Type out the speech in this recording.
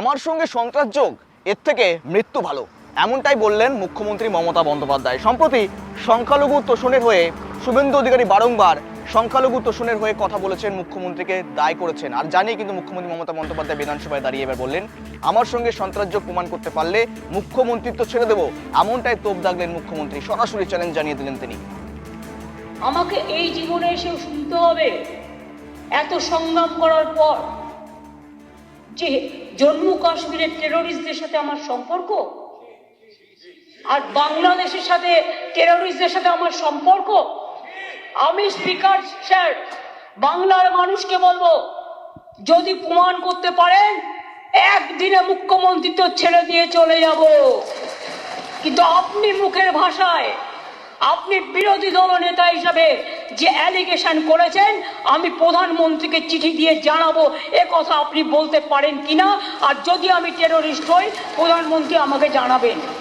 আমার সঙ্গে সন্ত্রাস যোগ, এর থেকে মৃত্যু ভালো। এমনটাই বললেন মুখ্যমন্ত্রী মমতা বন্দ্যোপাধ্যায়। সম্প্রতি সংখ্যালঘু তোষণের হয়ে শুভেন্দু অধিকারী বারংবার সংখ্যালঘু তোষণের হয়ে কথা বলেছেন মুখ্যমন্ত্রীকে দায় করেছেন। আর জানিয়ে কিন্তু মুখ্যমন্ত্রী মমতা বন্দ্যোপাধ্যায় বিধানসভায় দাঁড়িয়ে এবার বললেন, আমার সঙ্গে সন্ত্রাস যোগ প্রমাণ করতে পারলে মুখ্যমন্ত্রিত্ব ছেড়ে দেবো। এমনটাই তোপ দাগলেন মুখ্যমন্ত্রী। সরাসরি চ্যালেঞ্জ জানিয়ে দিলেন তিনি। আমাকে এই জীবনে এসেও শুনতে হবে। এত সংগ্রাম করার পর যে জম্মু কাশ্মীরের টেরোরিস্টদের সাথে আমার সম্পর্ক? আর বাংলাদেশের সাথে টেরোরিস্টদের সাথে আমার সম্পর্ক? আমি স্পিকার স্যার বাংলার মানুষকে বলব, যদি প্রমাণ করতে পারেন, একদিনে মুখ্যমন্ত্রিত্ব ছেড়ে দিয়ে চলে যাব। কিন্তু আপনি মুখের ভাষায়, আপনি বিরোধী দল নেতা হিসাবে যে অ্যালিগেশন করেছেন, আমি প্রধানমন্ত্রীকে চিঠি দিয়ে জানাব। এ কথা আপনি বলতে পারেন কিনা? আর যদি আমি টেরোরিস্ট হই, প্রধানমন্ত্রী আমাকে জানাবেন।